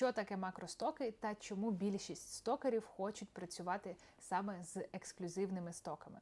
Що таке макростоки та чому більшість стокерів хочуть працювати саме з ексклюзивними стоками?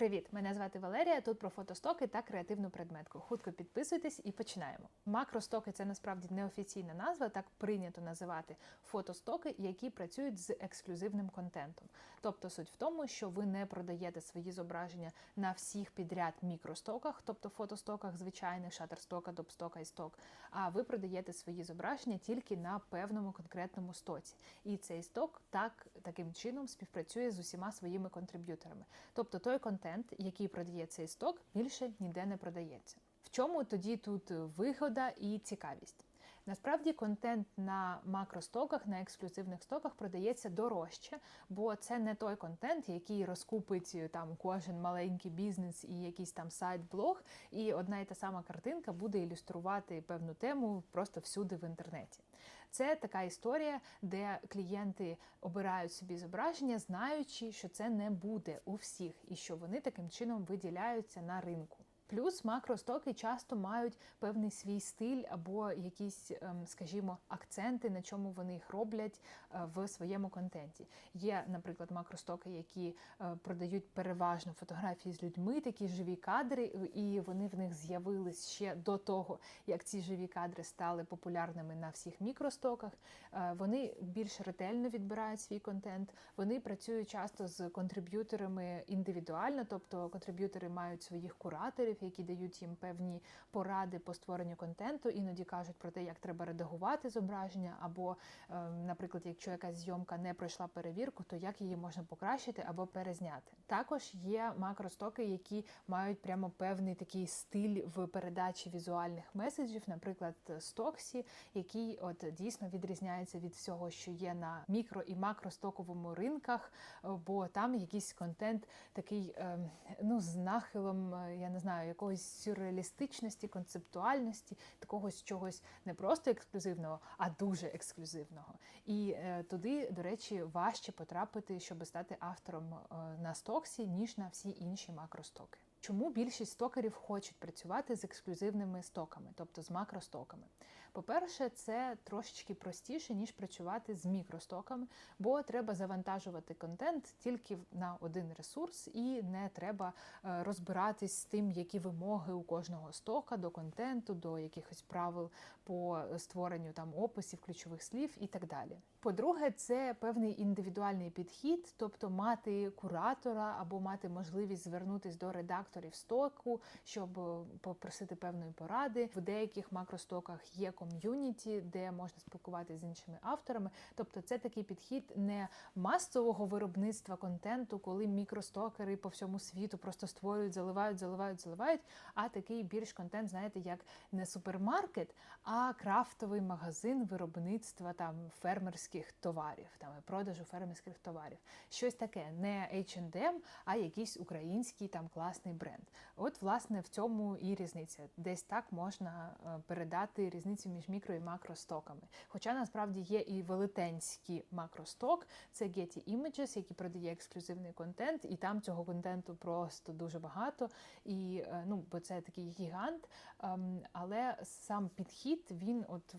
Привіт, мене звати Валерія. Тут про фотостоки та креативну предметку. Хутко підписуйтесь і починаємо. Макростоки це насправді неофіційна назва, так прийнято називати фотостоки, які працюють з ексклюзивним контентом. Тобто суть в тому, що ви не продаєте свої зображення на всіх підряд мікростоках, тобто фотостоках звичайних, шатерстока, допстока і сток. А ви продаєте свої зображення тільки на певному конкретному стоці. І цей сток так таким чином співпрацює з усіма своїми контриб'юторами. Тобто той контент, який продає цей сток, більше ніде не продається. В чому тоді тут вигода і цікавість? Насправді контент на макростоках, на ексклюзивних стоках продається дорожче, бо це не той контент, який розкупить е, там кожен маленький бізнес і якийсь там сайт-блог, і одна і та сама картинка буде ілюструвати певну тему просто всюди в інтернеті. Це така історія, де клієнти обирають собі зображення, знаючи, що це не буде у всіх, і що вони таким чином виділяються на ринку. Плюс макростоки часто мають певний свій стиль або якісь, ем, скажімо, акценти, на чому вони їх роблять е, в своєму контенті. Є, наприклад, макростоки, які е, продають переважно фотографії з людьми, такі живі кадри, і вони в них з'явились ще до того, як ці живі кадри стали популярними на всіх мікростоках. Е, Вони більш ретельно відбирають свій контент. Вони працюють часто з контриб'юторами індивідуально, тобто контриб'ютори мають своїх кураторів які дають їм певні поради по створенню контенту, іноді кажуть про те, як треба редагувати зображення, або, е, наприклад, якщо якась зйомка не пройшла перевірку, то як її можна покращити або перезняти. Також є макростоки, які мають прямо певний такий стиль в передачі візуальних меседжів, наприклад, Стоксі, який от дійсно відрізняється від всього, що є на мікро і макростоковому ринках, бо там якийсь контент такий, ем, ну з нахилом, е, я не знаю якоїсь сюрреалістичності, концептуальності, такого чогось не просто ексклюзивного, а дуже ексклюзивного. І е, туди, до речі, важче потрапити, щоб стати автором е, на стоксі, ніж на всі інші макростоки. Чому більшість стокерів хочуть працювати з ексклюзивними стоками, тобто з макростоками? По-перше, це трошечки простіше, ніж працювати з мікростоками, бо треба завантажувати контент тільки на один ресурс, і не треба е, розбиратись з тим, які вимоги у кожного стока до контенту, до якихось правил по створенню там описів, ключових слів і так далі. По-друге, це певний індивідуальний підхід, тобто мати куратора або мати можливість звернутися до редакторів стоку, щоб е, попросити певної поради. В деяких макростоках є ком'юніті, де можна спілкуватися з іншими авторами. Тобто, це такий підхід не масового виробництва контенту, коли мікростокери по всьому світу просто створюють, заливають, заливають, заливають. А такий більш контент, знаєте, як не супермаркет, а крафтовий магазин виробництва там фермерських товарів, там і продажу фермерських товарів. Щось таке, не H&M, а якийсь український там класний бренд. От, власне, в цьому і різниця. Десь так можна е, передати різницю між мікро і макростоками. Хоча насправді є і велетенський макросток, це Getty Images, який продає ексклюзивний контент, і там цього контенту просто дуже багато. І е, ну, бо це такий гігант. Ем, Але сам підхід він от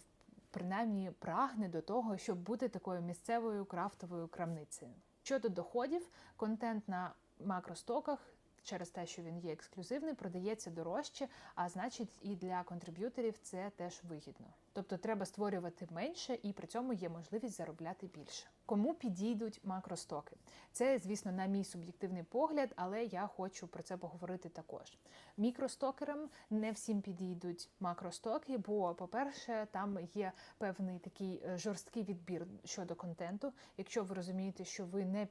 принаймні прагне до того, щоб бути такою місцевою крафтовою крамницею. Щодо доходів, контент на макростоках. Через те, що він є ексклюзивний, продається дорожче, а значить, і для контриб'юторів це теж вигідно. Тобто треба створювати менше, і при цьому є можливість заробляти більше. Кому підійдуть макростоки? Це, звісно, на мій суб'єктивний погляд, але я хочу про це поговорити також. Мікростокерам не всім підійдуть макростоки, бо, по-перше, там є певний такий е, жорсткий відбір щодо контенту. Якщо ви розумієте, що ви не,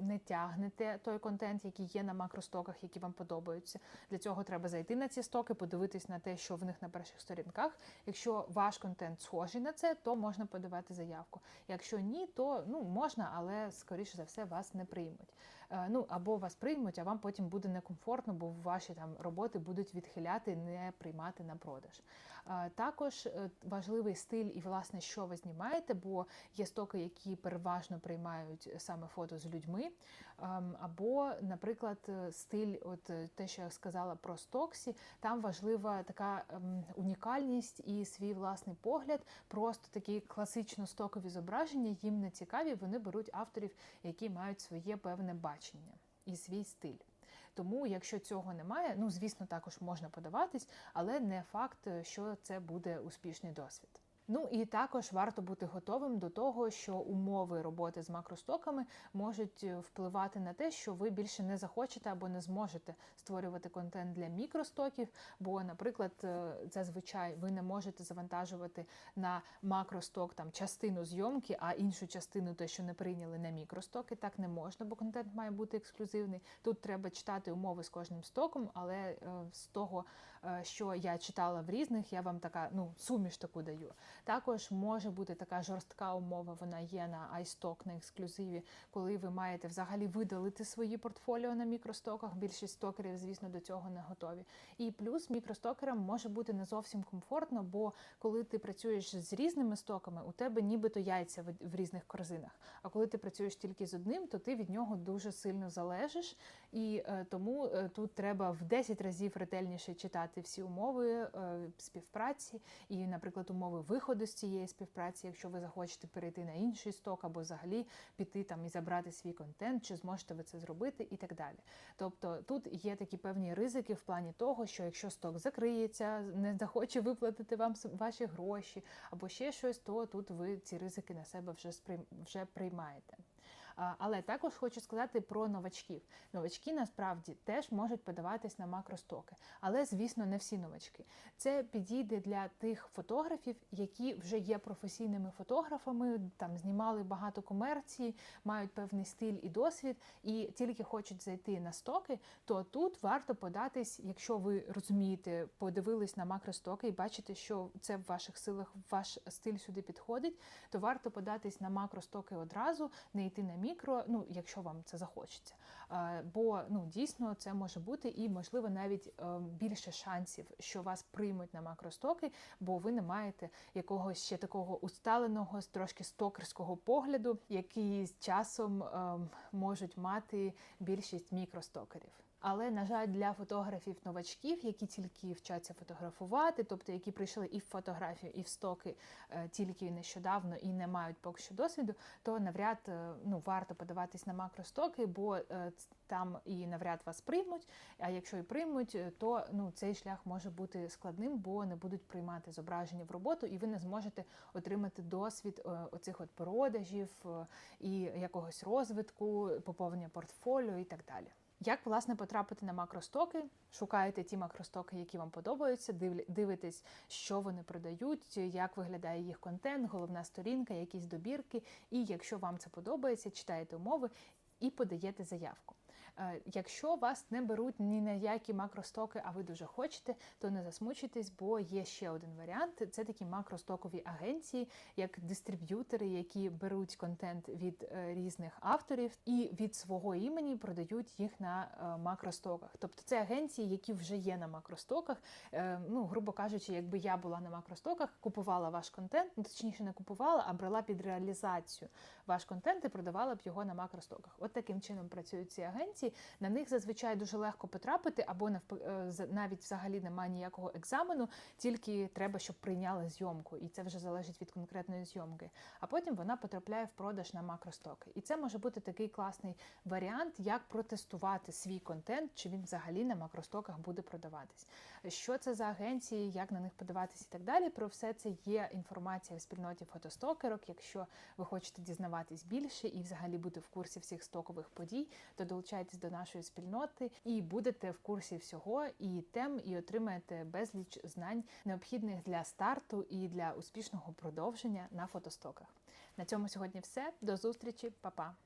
не тягнете той контент, який є на макростоках, які вам подобаються. Для цього треба зайти на ці стоки, подивитись на те, що в них на перших сторінках. Якщо ваш контент схожий на це, то можна подавати заявку. Якщо ні, то ну можна, але скоріше за все вас не приймуть. Е, Ну або вас приймуть, а вам потім буде некомфортно, бо ваші там роботи будуть відхиляти, не приймати на продаж. Е, Також е, важливий стиль і власне, що ви знімаєте, бо є стоки, які переважно приймають саме фото з людьми. Або, наприклад, е, стиль, от е, те, що я сказала про стоксі, там важлива така ем, унікальність і свій власний погляд. Просто такі класично стокові зображення їм не цікаві. Вони беруть авторів, які мають своє певне бачення і свій стиль. Тому, якщо цього немає, ну звісно, також можна подаватись, але не факт, е, що це буде успішний досвід. Ну і також варто бути готовим до того, що умови роботи з макростоками можуть е, впливати на те, що ви більше не захочете або не зможете створювати контент для мікростоків. Бо, наприклад, е, зазвичай ви не можете завантажувати на макросток там частину зйомки, а іншу частину, те, що не прийняли на мікростоки, так не можна, бо контент має бути ексклюзивний. Тут треба читати умови з кожним стоком, але е, з того, що я читала в різних, я вам така ну суміш таку даю. Також може бути така жорстка умова. Вона є на iStock, на ексклюзиві, коли ви маєте взагалі видалити свої портфоліо на мікростоках. Більшість стокерів, звісно, до цього не готові. І плюс мікростокерам може бути не зовсім комфортно, бо коли ти працюєш з різними стоками, у тебе нібито яйця в- в різних корзинах. А коли ти працюєш тільки з одним, то ти від нього дуже сильно залежиш. І е, тому е, тут треба в 10 разів ретельніше читати всі умови е, співпраці і, наприклад, умови виходу з цієї співпраці, якщо ви захочете перейти на інший сток або взагалі піти там і забрати свій контент, чи зможете ви це зробити, і так далі. Тобто тут є такі певні ризики в плані того, що якщо сток закриється, не захоче виплатити вам ваші гроші або ще щось, то тут ви ці ризики на себе вже сприйм- вже приймаєте. Але також хочу сказати про новачків. Новачки насправді теж можуть подаватись на макростоки, але звісно не всі новачки. Це підійде для тих фотографів, які вже є професійними фотографами, там знімали багато комерції, мають певний стиль і досвід, і тільки хочуть зайти на стоки. То тут варто податись, якщо ви розумієте, подивились на макростоки і бачите, що це в ваших силах, ваш стиль сюди підходить, то варто податись на макростоки одразу, не йти на мікро, ну якщо вам це захочеться. Бо ну дійсно це може бути і можливо навіть е, більше шансів, що вас приймуть на макростоки, бо ви не маєте якогось ще такого усталеного, трошки стокерського погляду, який з часом е, можуть мати більшість мікростокерів. Але на жаль, для фотографів новачків, які тільки вчаться фотографувати, тобто які прийшли і в фотографію, і в стоки е, тільки нещодавно і не мають поки що досвіду, то навряд е, ну варто подаватись на макростоки, бо е, там і навряд вас приймуть. А якщо і приймуть, то ну цей шлях може бути складним, бо не будуть приймати зображення в роботу, і ви не зможете отримати досвід оцих от продажів і якогось розвитку, поповнення портфоліо і так далі. Як власне потрапити на макростоки? Шукаєте ті макростоки, які вам подобаються, дивитесь, що вони продають, як виглядає їх контент, головна сторінка, якісь добірки. І якщо вам це подобається, читаєте умови і подаєте заявку. Е, Якщо вас не беруть ні на які макростоки, а ви дуже хочете, то не засмучуйтесь, бо є ще один варіант. Це такі макростокові агенції, як дистриб'ютори, які беруть контент від е, різних авторів і від свого імені продають їх на е, макростоках. Тобто це агенції, які вже є на макростоках. Ну, грубо кажучи, якби я була на макростоках, купувала ваш контент, ну точніше не купувала, а брала під реалізацію ваш контент і продавала б його на макростоках. От таким чином працюють ці агенції. На них зазвичай дуже легко потрапити, або е, навіть взагалі немає ніякого екзамену, тільки треба, щоб прийняли зйомку, і це вже залежить від конкретної зйомки. А потім вона потрапляє в продаж на макростоки. І це може бути такий класний варіант, як протестувати свій контент, чи він взагалі на макростоках буде продаватись. Що це за агенції, як на них подаватись і так далі. Про все це є інформація в спільноті фотостокерок. Якщо ви хочете дізнаватись більше і взагалі бути в курсі всіх стокових подій, то долучайтесь до нашої спільноти і будете в курсі всього і тем, і отримаєте безліч знань, необхідних для старту і для успішного продовження на фотостоках. На цьому сьогодні все. До зустрічі, Па-па!